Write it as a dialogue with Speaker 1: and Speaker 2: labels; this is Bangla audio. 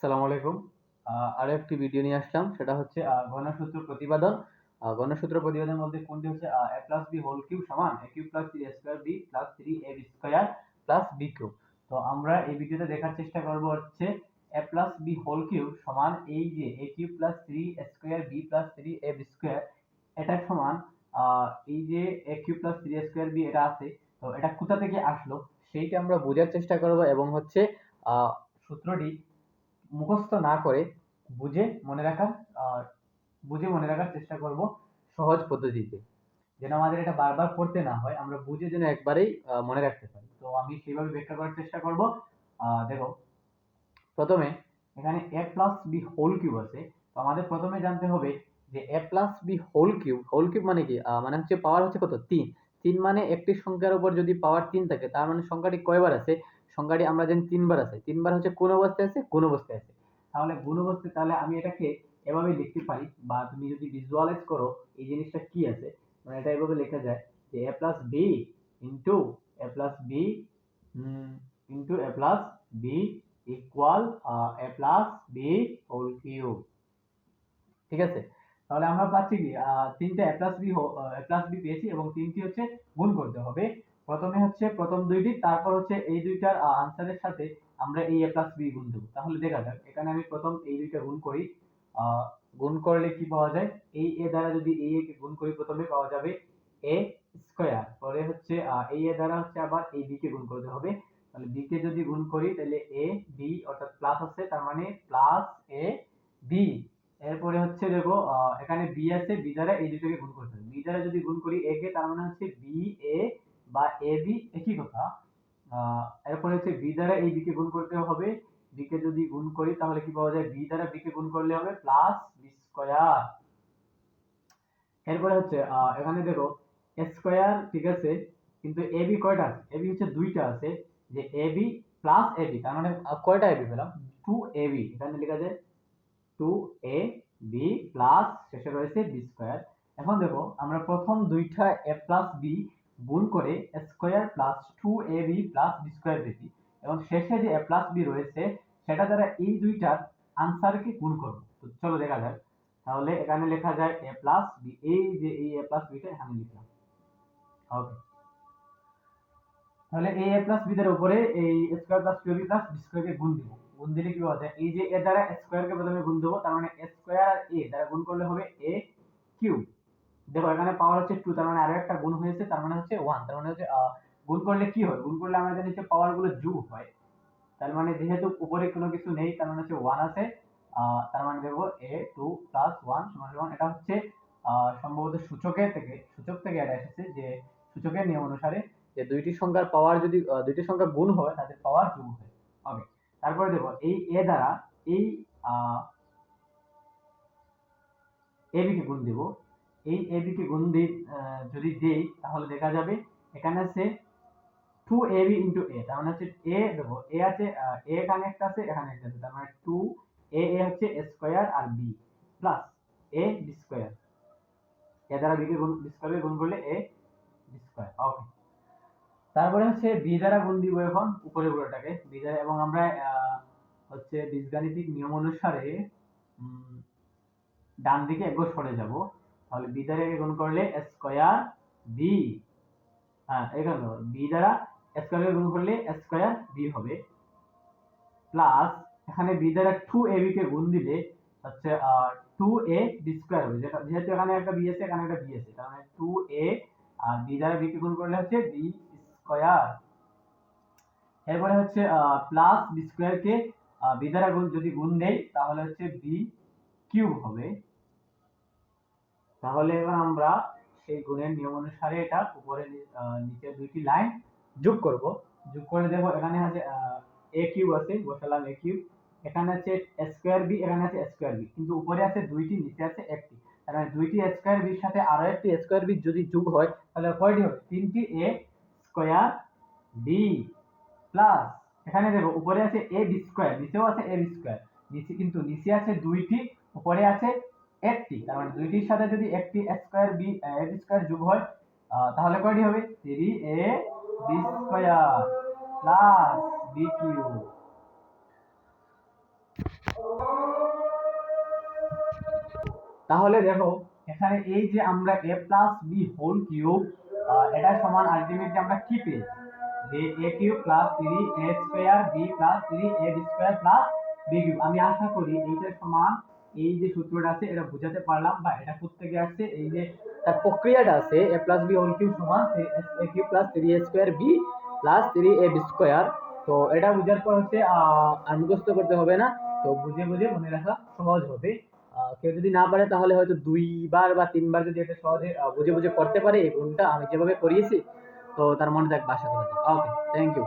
Speaker 1: আসসালামু আলাইকুম। আরও একটি ভিডিও নিয়ে আসলাম। সেটা হচ্ছে গণসূত্র প্রতিপাদন গণসূত্র প্রতিপাদনের মধ্যে কোনটি হচ্ছে? A plus B whole cube সমান A cube plus three square B plus three A square plus B cube তো আমরা এই ভিডিওতে দেখার চেষ্টা করব হচ্ছে A plus B whole cube সমান এই যে A cube plus three square B plus three A B square এটা সমান এই যে A cube plus three square B এটা আছে, তো এটা কোথা থেকে আসলো? সেইটা আমরা বোঝার চেষ্টা করব এবং হচ্ছে সূত্রটি মুখস্থ না করে বুঝে মনে রাখার বুঝে মনে রাখার চেষ্টা করব সহজ পদ্ধতিতে। যেন আমাদের এটা বারবার পড়তে না হয়, আমরা বুঝে যেন একবারেই মনে রাখতে পারি। তো আমি সেইভাবে ব্যাখ্যা করার চেষ্টা করব। দেখো, প্রথমে এখানে A plus B whole cube আছে। তো আমাদের প্রথমে জানতে হবে যে A plus B whole cube whole cube মানে কি? মানে হচ্ছে পাওয়ার হচ্ছে কত? তিন। তিন মানে একটি সংখ্যার উপর যদি পাওয়ার তিন থাকে, তার মানে সংখ্যাটি কয়বার আছে সংখ্যাটি আমরা জানি তিনবার আছে। তিনবার হচ্ছে কোন অবস্থায় আছে, কোন অবস্থায় আছে। তাহলে গুণ অবস্থায়, তাহলে আমি এটাকে এভাবে লিখতে পারি বা তুমি যদি ভিজুয়ালাইজ করো এই জিনিসটা কি আছে মানে এটা এভাবে লেখা যায় যে A plus B into A plus B into A plus B equal A plus B whole cube ঠিক আছে? তাহলে আমরা পাচ্ছি কি তিনটে A plus B A plus B পেয়েছি এবং তিনটি হচ্ছে গুণ করতে হবে। প্রথমে হচ্ছে প্রথম দুইটি, তারপর হচ্ছে এই দুইটার আনসারের সাথে আমরা এই এ প্লাস বি গুণ দেবো। তাহলে দেখা যাক, এখানে আমি প্রথম এই দুইটা গুণ করি। গুণ করলে কি পাওয়া যায়? এই এ দ্বারা যদি এই এ কে গুণ করি, প্রথমে পাওয়া যাবে এ স্কোয়ার পরে হচ্ছে এই এ দ্বারা হচ্ছে আবার এই বি কে গুণ করতে হবে। তাহলে বি কে যদি গুণ করি, তাহলে এ বি অর্থাৎ প্লাস আছে, তার মানে প্লাস এ বি এরপরে হচ্ছে দেখো এখানে বি আছে বি দ্বারা এই দুটোকে গুণ করতে হবে। বি দ্বারা যদি গুণ করি এ কে, তার মানে হচ্ছে বি এ বা এ বি একই কথা। এরপরে হচ্ছে বি দ্বারা এই দিকে গুণ করতে হবে। বি কে যদি গুণ করি, তাহলে কি পাওয়া যায়? বি দ্বারা বি কে গুণ করলে হবে প্লাস বি স্কয়ার এরপরে হচ্ছে এখানে দেখো স্কয়ার ঠিক আছে, কিন্তু এ বি কয়টা আছে? এ বি হচ্ছে দুইটা আছে, যে A B plus A B তার মানে কয়টা এ বি পেলাম? টু এ বি এখানে লেখা যায় টু এ বি প্লাস শেষে রয়েছে বি স্কয়ার এখন দেখো, আমরা প্রথম দুইটা এ প্লাস বি গুণ করে square plus two A B plus B square পেয়েছি এবং শেষে যে এ প্লাস বি রয়েছে, সেটা দ্বারা এই দুইটার আনসারকে গুণ করব। তো চলো দেখা যাক। তাহলে এখানে লেখা যায় এ প্লাস বি, এই যে এই এ প্লাস বিটা এখানে লিখলাম। ওকে তাহলে এই এ প্লাস এর উপরে এই square plus two B plus B স্কয়ারকে গুণ দিব। গুণ দিলে কি যায়? এই যে এ দ্বারা স্কয়ারকে প্রথমে গুণ দেবো, তার মানে স্কয়ার আর এ দ্বারা গুণ করলে হবে এ কিউব। দেখো, এখানে পাওয়ার হচ্ছে টু তার মানে আরও একটা গুণ হয়েছে, তার মানে হচ্ছে ওয়ান তার মানে হচ্ছে গুণ করলে কি হয়? গুণ করলে আমরা জানি যে পাওয়ারগুলো যোগ হয়। তার মানে যেহেতু উপরে কোনো কিছু নেই, তার মানে হচ্ছে ওয়ান আছে তার মানে দেখব এ টু প্লাস ওয়ান সমান সমান, এটা হচ্ছে সম্ভবত সূচকের থেকে, সূচক থেকে এটা এসেছে যে সূচকের নিয়ম অনুসারে যে দুইটি সংখ্যার পাওয়ার যদি দুইটি সংখ্যা গুণ হয় তাদের পাওয়ার যোগ হয়। ওকে তারপরে দেখো, এই এ দ্বারা এই এ বি কে গুণ দেব। এই এ কে গুণ দিই যদি দেই, তাহলে দেখা যাবে এখানে আছে টু এ বি এ তার মানে হচ্ছে এ দেখো এ আছে এ এখানে একটা আছে, এখানে একটা আছে, তার মানে টু এ এ হচ্ছে square R B plus A B square A দ্বারা বি কে গুণ বি স্কোয়ার গুণ করলে এ বি স্কোয়ার ওকে তারপরে হচ্ছে বি দ্বারা গুণ দিব এখন উপরে পুরোটাকে বি দ্বারা, এবং আমরা হচ্ছে বীজগাণিতিক নিয়ম অনুসারে ডান দিকে একবার সরে যাব। তাহলে বি দ্বারা গুণ করলে? স্কয়ার বি হ্যাঁ এখানে বি দ্বারা স্কয়ার গুণ করলে স্কয়ার বি হবে। প্লাস এখানে বি দ্বারা টু এ কে গুণ দিলে হচ্ছে টু এ বি স্কয়ার হবে। যেটা, যেহেতু এখানে একটা বি আছে, এখানে একটা বি আছে। তার মানে টু এ আর বি দ্বারা বি কে গুণ করলে হচ্ছে বি স্কয়ার এরপরে হচ্ছে প্লাস বি স্কয়ার কে বি দ্বারা গুণ, যদি গুণ দেই, তাহলে হচ্ছে বি কিউব হবে। তাহলে এবার আমরা সেই গুণের নিয়ম অনুসারে এটা উপরে নিচে দুইটি লাইন যোগ করব। যোগ করে দেখো, এখানে আছে এ কিউব আছে, বসালাম এ কিউব এখানে আছে স্কোয়ার বি এখানে আছে স্কোয়ার বি কিন্তু উপরে আছে দুইটি, নিচে আছে একটি। তার মানে দুইটি স্কোয়ার বির সাথে আরও একটি স্কোয়ার বি যদি যোগ হয়, তাহলে কয়টি হবে? তিনটি এ স্কোয়ার বি প্লাস এখানে দেখো, উপরে আছে এ বি স্কোয়ার নিচেও আছে এ বি স্কোয়ার নিচে কিন্তু নিচে আছে দুইটি, উপরে আছে একটি, তার মানে দুইটির সাথে যদি একটি স্কোয়ার বি এ স্কোয়ার যোগ হয় তাহলে কয়টি হবে? Three A B square plus B cube তাহলে দেখো, এখানে এই যে আমরা A plus B whole cube এটা সমান আলটিমেটলি আমরা কি পেয়েছি? যে A cube plus three A square B plus three A B square plus B cube আমি আশা করি এইটা সমান এই যে সূত্রটা আছে, এটা বোঝাতে পারলাম বা এটা করতে গিয়ে আসছে? এই যে তার প্রক্রিয়াটা আছে A plus B whole cube সমান A cube plus three A square B plus three A B square তো এটা বোঝার পর হচ্ছে আর মুখস্থ করতে হবে না। তো বুঝে বুঝে মনে রাখা সহজ হবে। কেউ যদি না পারে তাহলে হয়তো দুইবার বা তিনবার যদি এটা সহজে বুঝে বুঝে করতে পারে, এই গুণটা আমি যেভাবে করিয়েছি, তো তার মনে থাকবে আশা করা ওকে থ্যাংক ইউ